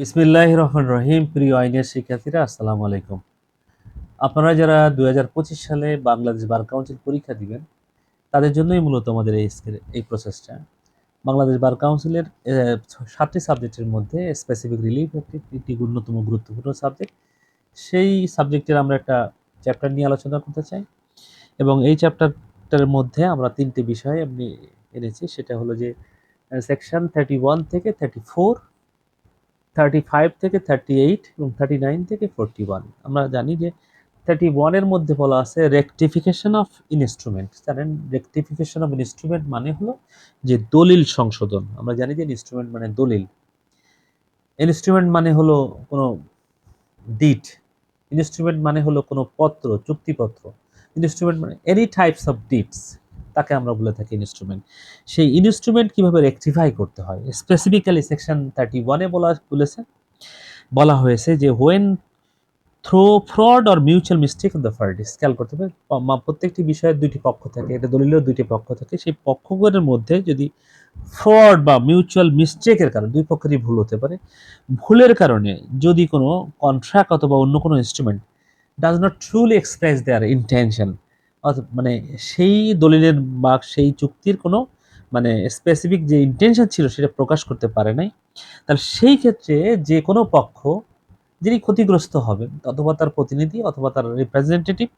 বিসমিল্লাহ রহমান রহিম। প্রিয় আইনের শিক্ষার্থীরা, আসসালামু আলাইকুম। আপনারা যারা দু হাজার পঁচিশ সালে বাংলাদেশ বার কাউন্সিল পরীক্ষা দিবেন, তাদের জন্যই মূলত আমাদের এই এই প্রসেসটা। বাংলাদেশ বার কাউন্সিলের সাতটি সাবজেক্টের মধ্যে স্পেসিফিক রিলিফ একটি একটি অন্যতম গুরুত্বপূর্ণ সাবজেক্ট। সেই সাবজেক্টের আমরা একটা চ্যাপ্টার নিয়ে আলোচনা করতে চাই। এবং এই চ্যাপ্টারটার মধ্যে আমরা তিনটি বিষয় আমি এনেছি, সেটা হলো যে সেকশন থার্টি ওয়ান থেকে থার্টি ফোর থার্টি ফাইভ থেকে থার্টি এইট এবং থার্টি নাইন থেকে ফোরটি ওয়ান আমরা জানি যে থার্টি ওয়ানের মধ্যে বলা আছে রেকটিফিকেশন অফ ইনস্ট্রুমেন্ট জানেন রেকটিফিকেশন অফ ইনস্ট্রুমেন্ট মানে হলো যে দলিল সংশোধন। আমরা জানি যে ইনস্ট্রুমেন্ট মানে দলিল। ইনস্ট্রুমেন্ট মানে হলো কোনো ডিট ইনস্ট্রুমেন্ট মানে হলো কোনো পত্র, চুক্তিপত্র। ইনস্ট্রুমেন্ট মানে এনি টাইপস অফ ডিটস তাকে আমরা বলে থাকি ইনস্ট্রুমেন্ট সেই ইনস্ট্রুমেন্ট কীভাবে রেকটিফাই করতে হয়? স্পেসিফিক্যালি সেকশন থার্টি ওয়ানে বলা বলেছে, বলা হয়েছে যে when through fraud or mutual mistake of the parties খেয়াল করতে হবে প্রত্যেকটি বিষয়ের দুইটি পক্ষ থাকে, এটা দলিলের দুইটি পক্ষ থাকে। সেই পক্ষগুলোর মধ্যে যদি ফ্রড বা মিউচুয়াল মিস্টেকের কারণে, দুই পক্ষেরই ভুল হতে পারে, ভুলের কারণে যদি কোনো কন্ট্রাক্ট অথবা অন্য কোনো instrument does not truly express their intention মানে সেই দলিলের বা সেই চুক্তির কোনো মানে স্পেসিফিক যে ইন্টেনশন ছিল সেটা প্রকাশ করতে পারে নাই। তাহলে সেই ক্ষেত্রে যে কোনো পক্ষ যিনি ক্ষতিগ্রস্ত হবেন, অথবা তার প্রতিনিধি অথবা তার রিপ্রেজেন্টেটিভ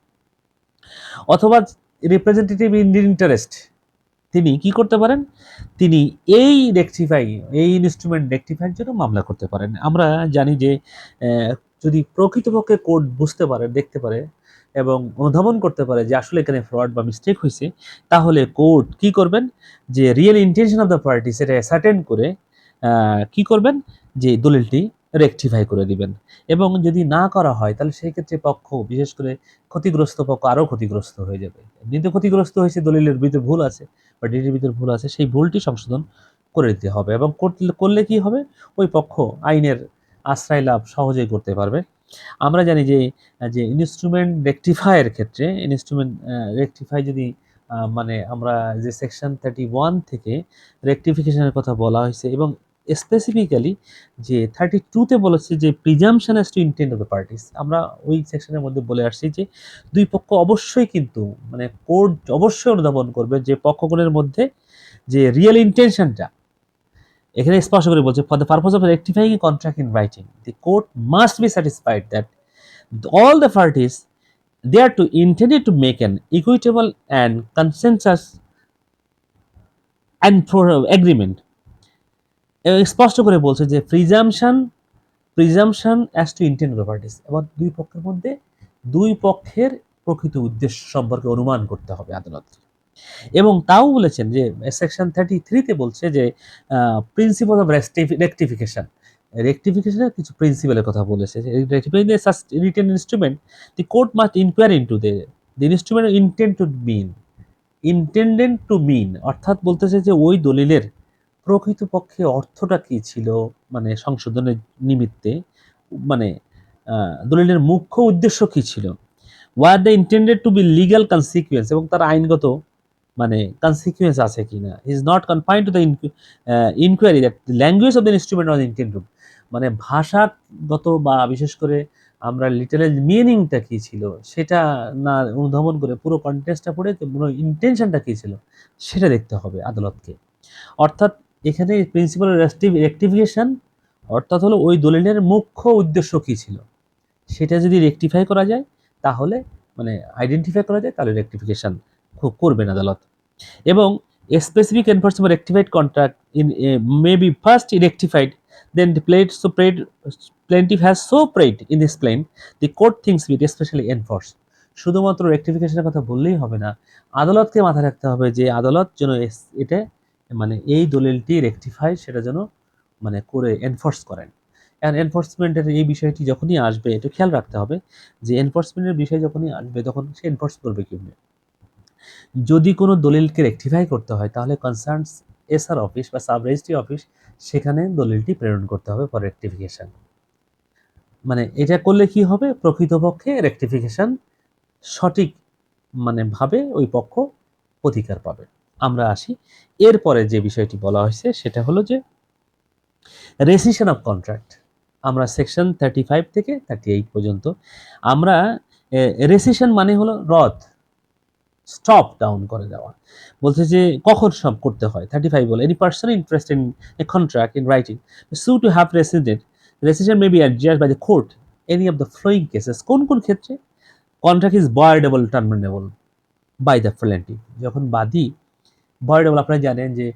অথবা রিপ্রেজেন্টেটিভ ইন ইন্টারেস্ট তিনি কি করতে পারেন? তিনি এই রেকটিফাই এই ইনস্ট্রুমেন্ট রেকটিফাইয়ের জন্য মামলা করতে পারেন। আমরা জানি যে যদি প্রকৃতপক্ষে কোর্ট বুঝতে পারে, দেখতে পারে এবং অনুধাবন করতে পারে যে আসলে এখানে ফ্রড বা মিস্টেক হয়েছে, তাহলে কোর্ট কি করবেন? যে real intention of the party সেটা অ্যাসার্টেন করে কি করবেন? যে দলিলটি রেকটিফাই করে দিবেন। এবং যদি না করা হয়, তাহলে সেই ক্ষেত্রে পক্ষ, বিশেষ করে ক্ষতিগ্রস্ত পক্ষ আরও ক্ষতিগ্রস্ত হয়ে যাবে। এমনিতে ক্ষতিগ্রস্ত হয়েছে, দলিলের ভিতরে ভুল আছে বা ডিটির ভিতরে ভুল আছে, সেই ভুলটি সংশোধন করে দিতে হবে এবং করলে কি হবে? ওই পক্ষ আইনের আশ্রয় লাভ সহজেই করতে পারবে। আমরা জানি যে যে ইনস্ট্রুমেন্ট রেকটিফাইয়ের ক্ষেত্রে ইনস্ট্রুমেন্ট রেকটিফাই যদি মানে আমরা যে সেকশন থার্টি ওয়ান থেকে রেকটিফিকেশনের কথা বলা হয়েছে এবং স্পেসিফিক্যালি যে থার্টি টুতে বলেছে যে presumption as to intent of the parties আমরা ওই সেকশনের মধ্যে বলে আসছি যে দুই পক্ষ অবশ্যই কিন্তু মানে কোর্ট অবশ্যই অনুধাবন করবে যে পক্ষগুলোর মধ্যে যে রিয়েল ইন্টেনশনটা এখানে স্পষ্ট করে বলছে for the purpose of rectifying a contract in writing the court must be satisfied that all the parties, they are to intended to make equitable and consensus and for agreement. এবং স্পষ্ট করে বলছে যে presumption presumption as to intend the parties এবার দুই পক্ষের মধ্যে দুই পক্ষের প্রকৃত উদ্দেশ্য সম্পর্কে অনুমান করতে হবে আদালত এবং তাও বলেছেন যে সেকশন থার্টি থ্রিতে বলছে যে প্রিন্সিপাল অফ রেক্টিফিকেশন রেকটিফিকেশনের কিছু প্রিন্সিপালের কথা বলেছে। Written instrument the court must inquire to they the instrument intent to mean intended to mean অর্থাৎ বলতেছে যে, ওই দলিলের প্রকৃতপক্ষে অর্থটা কী ছিল মানে সংশোধনের নিমিত্তে মানে দলিলের মুখ্য উদ্দেশ্য কী ছিল? Were the intended to be legal consequence এবং তার আইনগত মানে কনসিকুয়েন্স আছে কিনা? Is not confined to the inquiry that the language of the instrument of intend মানে ভাষাগত বা বিশেষ করে আমরা লিটারেল মিনিংটা কী ছিল, সেটা না অনুধাবন করে পুরো কন্টেস্টটা পড়ে পুরো ইন্টেনশনটা কী ছিল, সেটা দেখতে হবে আদালতকে। অর্থাৎ এখানে প্রিন্সিপাল রেক্টিফিকেশন অর্থাৎ হলো ওই দলিলের মুখ্য উদ্দেশ্য কী ছিল, সেটা যদি রেক্টিফাই করা যায়, তাহলে মানে আইডেন্টিফাই করা যায়, তাহলে রেকটিফিকেশন করবেন আদালত। এবং specific enforcement rectified contract in may be first rectified then pled so prayed plaintiff has so prayed in this plaint the court thinks with specially enforce শুধুমাত্র রেক্টিফিকেশনের কথা বললেই হবে না, আদালতকে মাথায় রাখতে হবে যে আদালত যেন এটা মানে এই দলিলটি রেকটিফাই সেটা যেন মানে করে এনফোর্স করেন। অ্যান্ড এনফোর্সমেন্টের এই বিষয়টি যখনই আসবে একটু খেয়াল রাখতে হবে যে এনফোর্সমেন্টের বিষয় যখনই আসবে, তখন সে এনফোর্স করবে কীভাবে? যদি কোনো দলিলকে রেকটিফাই করতে হয়, তাহলে কনসার্নস এসআর অফিস বা সাব রেজিস্ট্রি অফিস সেখানে দলিলটি প্রেরণ করতে হবে ফর রেকটিফিকেশন মানে এটা করলে কি হবে? প্রকৃতপক্ষে রেকটিফিকেশন সঠিক মানে ভাবে ওই পক্ষ অধিকার পাবে। আমরা আসি। এরপরে যে বিষয়টি বলা হয়েছে, সেটা হলো যে রেসিশন অফ কন্ট্রাক্ট আমরা সেকশন থার্টি ফাইভ থেকে থার্টি এইট পর্যন্ত। আমরা রেসিশন মানে হলো রথ স্টপ ডাউন করে দেওয়া। বলছে যে, কখন সব করতে হয়? থার্টি ফাইভ বলে any person interest in a contract in writing sue to have resident rescission may be adjust by the court any of the following cases কোন কোন ক্ষেত্রে? Contract is voidable terminable by the plaintiff যখন বাদী ভয়েডেবল আপনারা জানেন যে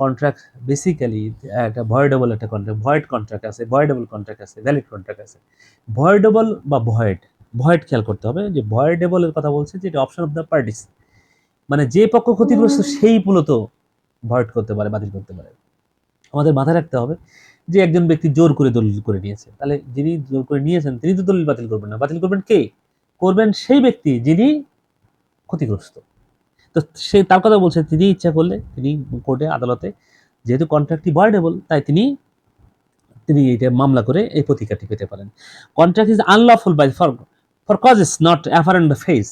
contract basically একটা ভয়েডেবল একটা কন্ট্রাক্ট ভয়েড কন্ট্রাক্ট আছে ভয়েডেবল কন্ট্রাক্ট আছে ভ্যালিড কন্ট্রাক্ট আছে। ভয়েডেবল বা ভয়েড ভয়েড খেয়াল করতে হবে যে ভয়েডেবলের কথা বলছে যে এটা অপশন অফ দ্য পার্টিস মানে যে পক্ষ ক্ষতিগ্রস্ত সেই মূলত ভয়েড করতে পারে বাতিল করতে পারে। আমাদের মাথায় রাখতে হবে যে একজন ব্যক্তি জোর করে দলিল করে নিয়েছে। তাহলে যিনি জোর করে নিয়েছেন তিনি তো দলিল বাতিল করবেন না। বাতিল করবেন কে? করবেন সেই ব্যক্তি যিনি ক্ষতিগ্রস্ত। তো সে তার কথা বলছে তিনি ইচ্ছা করলে তিনি কোর্টে আদালতে যেহেতু কন্ট্রাক্টটি ভয়েডেবল তাই তিনি তিনি এটা মামলা করে এই প্রতিকারটি পেতে পারেন। Contract is unlawful by for for cause is not apparent face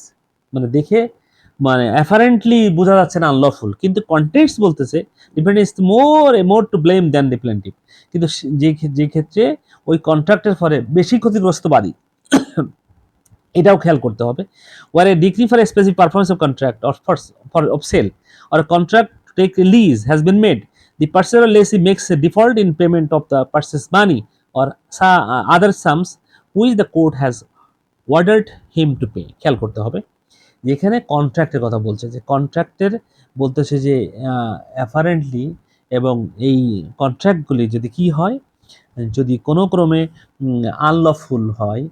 মানে দেখে মানে অ্যাফারেন্টলি বোঝা যাচ্ছে না আনলফুল কিন্তু কন্টেন্টস বলতেছে depend is more a more to blame than the plaintiff কিন্তু যে যে ক্ষেত্রে ওই কন্ট্রাক্টের ফলে বেশি ক্ষতিগ্রস্ত বাদী। এটাও খেয়াল করতে হবে। Where a decree for specific performance of contract of for for of sale or contract take lease has been made the parcel lessee makes a default in payment of the purchase money or such other sums which the court has ordered him to pay খেয়াল করতে হবে। যেখানে কন্ট্রাক্টের কথা বলছে, যে কন্ট্রাক্টের বলতেছে যে অ্যাফারেন্টলি এবং এই কন্ট্রাক্টগুলি যদি কি হয়, যদি কোনো ক্রমে আনলফুল হয়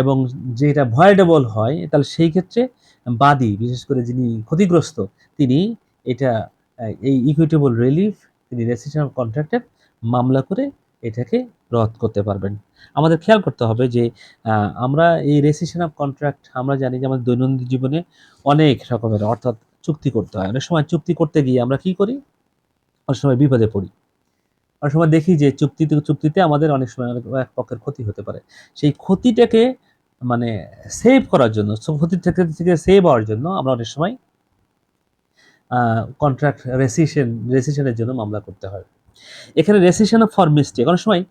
এবং যেটা ভয়েডেবল হয়, তাহলে সেই ক্ষেত্রে বাদী, বিশেষ করে যিনি ক্ষতিগ্রস্ত, তিনি এটা এই ইকুইটেবল রিলিফ তিনি অফ কন্ট্রাক্টের মামলা করে এটাকে রদ করতে পারবেন। আমাদের খেয়াল করতে হবে যে আমরা এই রেজিস্ট্রেশন অফ কন্ট্রাক্ট আমরা জানি যে আমাদের দৈনন্দিন জীবনে অনেক রকমের, অর্থাৎ চুক্তি করতে হয়। অনেক সময় চুক্তি করতে গিয়ে আমরা কি করি? অনেক সময় বিপদে পড়ি। অনেক সময় দেখি যে চুক্তিতে চুক্তিতে আমাদের অনেক সময় এক পক্ষের ক্ষতি হতে পারে। সেই ক্ষতিটাকে মানে সেভ করার জন্য ক্ষতি থেকে থেকে সেভ হওয়ার জন্য আমরা অনেক সময় কন্ট্রাক্ট রেসিশন রেসিশনের জন্য মামলা করতে হয়। এখানে রেসিশন ফর মিস্টেক অনেক সময়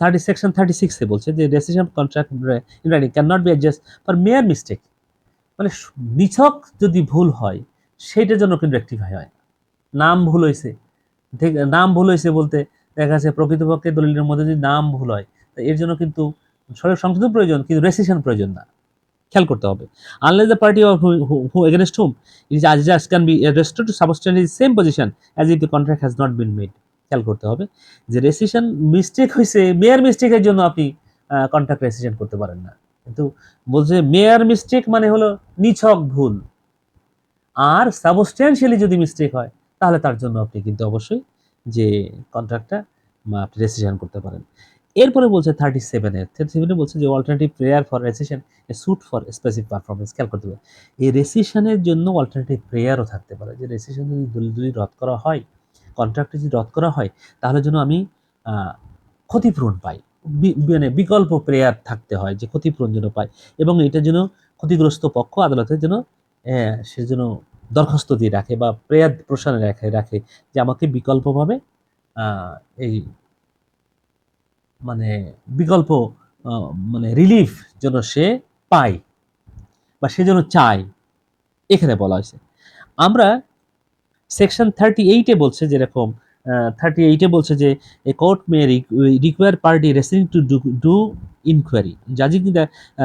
থার্টি সেকশন থার্টি সিক্সে বলছে যে rescission contract in writing can not be adjust for mere mistake মানে নিছক যদি ভুল হয়, সেইটার জন্য কিন্তু রেক্টিফাই হয়। নাম ভুল হয়েছে নাম ভুল হয়েছে বলতে দেখা যাচ্ছে প্রকৃতপক্ষে দলিলের মধ্যে যদি নাম ভুল হয় এর জন্য কিন্তু সঠিক সংশোধন প্রয়োজন, কিন্তু রেসিশন প্রয়োজন না। খেয়াল করতে হবে। Unless the party of who against whom it is just can be restore to substantially is same position as if the contract has not been made খেয়াল করতে হবে যে রেসিশন মিস্টেক হয়েছে মেয়ার মিস্টেকের জন্য আপনি কন্ট্রাক্ট রেসিশন করতে পারেন না। কিন্তু বলছে মেয়ার মিস্টেক মানে হলো নিছক ভুল। আর সাবস্টেন্সিয়ালি যদি মিস্টেক হয়, তাহলে তার জন্য আপনি কিন্তু অবশ্যই যে কন্ট্রাক্টটা আপনি রেসিশন করতে পারেন। এরপরে বলছে থার্টি সেভেনের থার্টি সেভেনে বলছে যে alternative prayer for rescission a suit for specific performance খেয়াল করতে হবে। এই রেসিশনের জন্য অল্টারনেটিভ প্রেয়ারও থাকতে পারে। যে রেসিশন যদি দলিল যদি রদ করা হয় কন্ট্রাক্টে যদি রদ করা হয়, তাহলে যেন আমি ক্ষতিপূরণ পাই। মানে বিকল্প প্রেয়ার থাকতে হয় যে ক্ষতিপূরণ যেন পাই এবং এটা যেন ক্ষতিগ্রস্ত পক্ষ আদালতের যেন সে যেন দরখাস্ত দিয়ে রাখে বা প্রেয়ার প্রসারে রাখে রাখে যে আমাকে বিকল্পভাবে এই মানে বিকল্প মানে রিলিফ যেন সে পায় বা সে যেন চায়। এখানে বলা হয়েছে। আমরা সেকশন থার্টি এইটে বলছে যেরকম থার্টি এইটে বলছে যে a court may require party rescinding to do do inquiry জাজিং the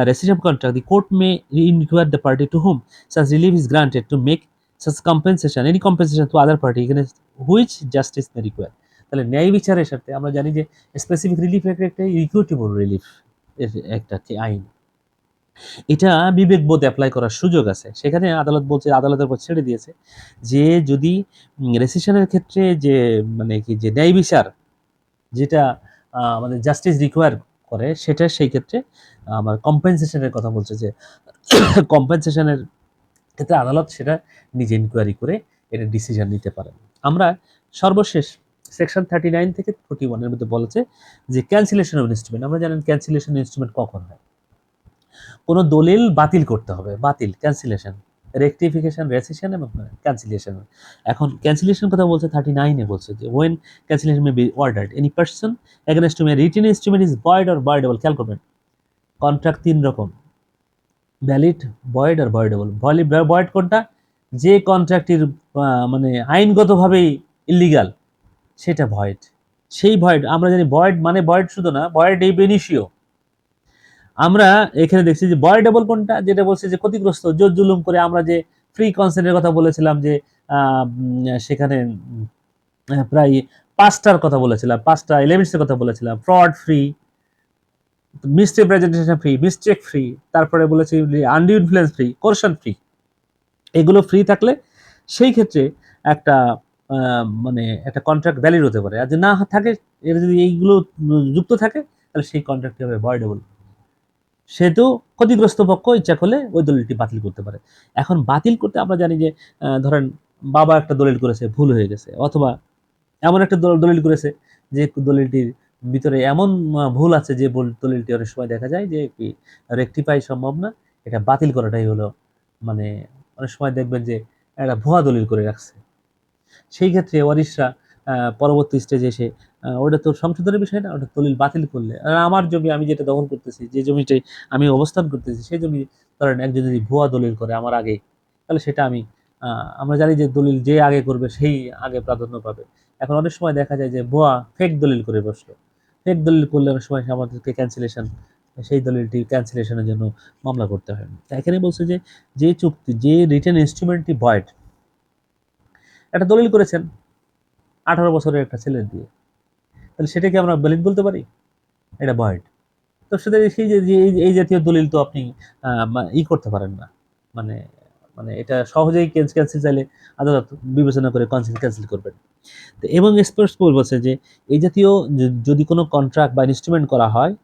rescind of contract the court may inquire the party to whom such relief is granted to make such compensation, any compensation to other party against which justice may require. তাহলে ন্যায় বিচারের সাথে আমরা জানি যে specific relief একটা equitable relief একটা আইন। এটা বিবেকবোধ অ্যাপ্লাই করার সুযোগ আছে। সেখানে আদালত বলছে, আদালতের উপর ছেড়ে দিয়েছে যে যদি রেসিশনের ক্ষেত্রে যে মানে কি, যে ন্যায় বিচার যেটা মানে জাস্টিস রিকোয়ার করে, সেটা সেই ক্ষেত্রে আমার কম্পেনসেশনের কথা বলছে যে কম্পেনসেশনের ক্ষেত্রে আদালত সেটা নিজে ইনকোয়ারি করে এটা ডিসিশন নিতে পারেন। আমরা সর্বশেষ সেকশন থার্টি নাইন থেকে ফোর্টি ওয়ানের মধ্যে বলেছে যে ক্যান্সেলেশন অফ ইনস্ট্রুমেন্ট আমরা জানেন ক্যান্সেলেশন ইনস্ট্রুমেন্ট কখন হয়। কোনো দলিল বাতিল করতে হবে। বাতিল ক্যান্সেলেশন রেকটিফিকেশন রেসিশন এবং ক্যান্সিলেশন এখন ক্যান্সিলেশন কথা বলছে থার্টি নাইনে বলছে যে when cancellation may be ordered any person against may written instrument is void or voidable খেয়াল করবেন কন্ট্রাক্ট তিন রকম ভ্যালিড বয়েড আর বয়েডেবল ভ্যালিড বয়েড কোনটা? যে কন্ট্রাক্টের মানে আইনগতভাবেই ইলিগাল সেটা ভয়েড সেই ভয়েড আমরা জানি বয়েড মানে বয়েড শুধু না বয়েড এই বেনিশিও আমরা এখানে দেখছি যে বয়েডেবল কোনটা? যেটা বলছে যে ক্ষতিগ্রস্ত, জোর জুলুম করে আমরা যে ফ্রি কনসেন্টের কথা বলেছিলাম যে সেখানে প্রায় পাঁচটার কথা বলেছিলাম, পাঁচটা এলিমেন্টসের কথা বলেছিলাম। Fraud free misrepresentation free mistake free তারপরে বলেছি undue influence free coercion free এগুলো ফ্রি থাকলে সেই ক্ষেত্রে একটা মানে একটা কন্ট্রাক্ট ভ্যালিড হতে পারে। আর যদি না থাকে, এর যদি এইগুলো যুক্ত থাকে, তাহলে সেই কন্ট্রাক্টটি হবে ভয়েডেবল সেহেতু ক্ষতিগ্রস্ত পক্ষ ইচ্ছা করলে ওই দলিলটি বাতিল করতে পারে। এখন বাতিল করতে আমরা জানি যে ধরেন বাবা একটা দলিল করেছে, ভুল হয়ে গেছে, অথবা এমন একটা দলিল করেছে যে দলিলটির ভিতরে এমন ভুল আছে যে দলিলটি অনেক সময় দেখা যায় যে কি রেকটিফাই সম্ভব না, এটা বাতিল করাটাই হলো মানে অনেক সময় দেখবেন যে একটা ভুয়া দলিল করে রাখছে। সেই ক্ষেত্রে ওয়ারিশরা পরবর্তী স্টেজে এসে ওটা তো সংশোধনের বিষয় না, ওটা দলিল বাতিল করলে। আর আমার জমি আমি যেটা দখল করতেছি, যে জমিটাই আমি অবস্থান করতেছি, সেই জমি ধরেন একজন যদি ভুয়া দলিল করে আমার আগে, তাহলে সেটা আমি আমরা জানি যে দলিল যে আগে করবে সেই আগে প্রাধান্য পাবে। এখন অনেক সময় দেখা যায় যে ভুয়া ফেক দলিল করে বসল। ফেক দলিল করলে অনেক সময় আমাদেরকে ক্যান্সেলেশন সেই দলিলটি ক্যান্সেলেশনের জন্য মামলা করতে হয় তা এখানে বলছে যে যে চুক্তি, যে রিটেন ইনস্ট্রুমেন্টটি ভয়েড একটা দলিল করেছেন আঠারো বছরের একটা ছেলে দিয়ে। তাহলে সেটাকে আমরা ভ্যালিড বলতে পারি? এটা ভয়েড তো সেটা সেই যে এই- জাতীয় দলিল তো আপনি ই করতে পারেন না। মানে মানে এটা সহজেই ক্যান্সেল চাইলে আদালত বিবেচনা করে ক্যান্সেল ক্যান্সেল করবেন। তো এবং স্পোর্টস বলছে যে, এই জাতীয় যদি কোনো কন্ট্রাক্ট বা ইনস্ট্রুমেন্ট করা হয়,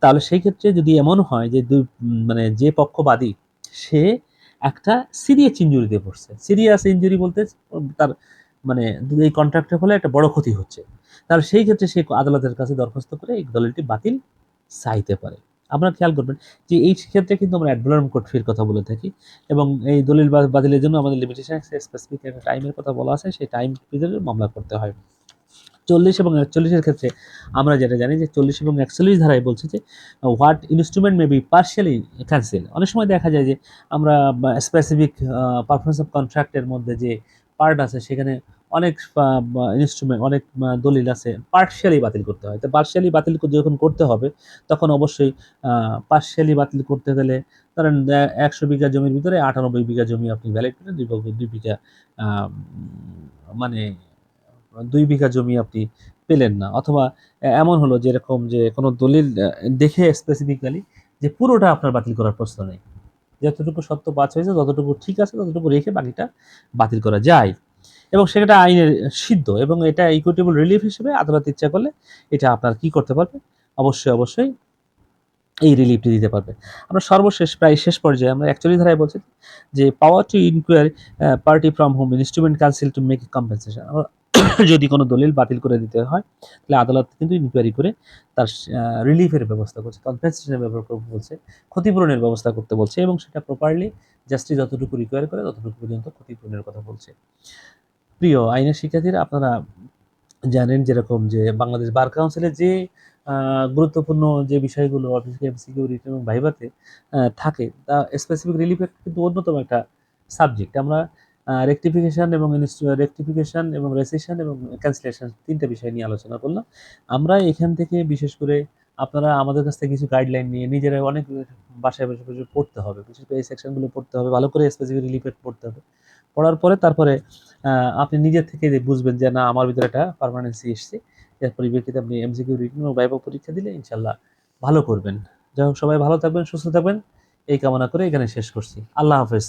তাহলে সেই ক্ষেত্রে যদি এমন হয় যে, দুই মানে যে পক্ষবাদী, সে একটা সিরিয়াস ইঞ্জুরিতে পড়ছে। সিরিয়াস ইঞ্জুরি বলতে তার মানে এই কন্ট্রাক্টের ফলে একটা বড় ক্ষতি হচ্ছে। তাহলে সেই ক্ষেত্রে সে আদালতের কাছে দরখাস্ত করে এই দলিলটি বাতিল চাইতে পারে। আপনারা খেয়াল করবেন যে এই ক্ষেত্রে কিন্তু আমরা অ্যাডভোলাম কোর্ট ফির কথা বলে থাকি এবং এই দলিল বাতিলের জন্য আমাদের লিমিটেশন স্পেসিফিক একটা টাইমের কথা বলা আছে, সেই টাইম ভিতরে মামলা করতে হয়। চল্লিশ এবং একচল্লিশের ক্ষেত্রে আমরা যেটা জানি যে চল্লিশ এবং একচল্লিশ ধারায় বলছে যে what instrument may be partially cancel অনেক সময় দেখা যায় যে আমরা স্পেসিফিক পারফরমেন্স অফ কন্ট্রাক্টের মধ্যে যে পার্ট আছে, সেখানে অনেক ইনস্ট্রুমেন্ট অনেক দলিল আছে পার্শিয়ালি বাতিল করতে হয়। তো পার্শিয়ালি বাতিল যখন করতে হবে, তখন অবশ্যই পার্শিয়ালি বাতিল করতে গেলে, ধরেন একশো বিঘা জমির ভিতরে আটানব্বই বিঘা জমি আপনি ভ্যালিড করেন, দুই দুই বিঘা মানে দুই বিঘা জমি আপনি পেলেন না। অথবা এমন হলো যেরকম যে, কোনো দলিল দেখে স্পেসিফিক্যালি যে, পুরোটা আপনার বাতিল করার প্রশ্ন নেই। যতটুকু সত্য পাঁচ হয়েছে ততটুকু ঠিক আছে, ততটুকু রেখে বাকিটা বাতিল করা যায়। এবং সেটা আইনের সিদ্ধ এবং এটা ইকুইটেবল রিলিফ হিসেবে আদালত ইচ্ছা করলে এটা আপনার কি করতে পারবে? অবশ্যই অবশ্যই এই রিলিফটি দিতে পারবে। আমরা সর্বশেষ, প্রায় শেষ পর্যায়ে আমরা অ্যাকচুয়ালি ধারায় বলছি যে power to inquiry party from home instrument cancelled to make compensation যদি কোনো দলিল বাতিল করে দিতে হয়, তাহলে আদালত কিন্তু ইনকোয়ারি করে তার রিলিফের ব্যবস্থা করছে কম্পেনসেশনের ব্যবহার করতে বলছে, ক্ষতিপূরণের ব্যবস্থা করতে বলছে এবং সেটা প্রপারলি জাস্টিস যতটুকু রিকোয়ার করে ততটুকু পর্যন্ত ক্ষতিপূরণের কথা বলছে। প্রিয় আইনের শিক্ষার্থীরা, আপনারা জানেন যেরকম যে বাংলাদেশ বার কাউন্সিলে যে গুরুত্বপূর্ণ যে বিষয়গুলো সিকিউরিটি এবং ভাইভাতে থাকে, তা স্পেসিফিক রিলিফের কিন্তু অন্যতম একটা সাবজেক্ট আমরা রেকটিফিকেশন এবং রেকটিফিকেশন এবং রেসিশন এবং ক্যান্সেলেশন তিনটা বিষয় নিয়ে আলোচনা করলাম। আমরা এখান থেকে বিশেষ করে আপনারা আমাদের কাছ থেকে কিছু গাইডলাইন নিয়ে নিজেরা অনেক বাসায় বসে বসে পড়তে হবে। বিশেষ করে এই সেকশনগুলো পড়তে হবে, ভালো করে স্পেসিফিক রিলিফের পড়তে হবে। পড়ার পরে তারপরে আপনি নিজের থেকে বুঝবেন যে না, আমার ভিতরে একটা পারমানেন্সি এসছে। এর পরিপ্রেক্ষিতে আপনি এমসিকিউ রিটেন এবং বাইবা পরীক্ষা দিলে ইনশাল্লাহ ভালো করবেন। যাই হোক, সবাই ভালো থাকবেন, সুস্থ থাকবেন। এই কামনা করে এখানে শেষ করছি। আল্লাহ হাফেজ।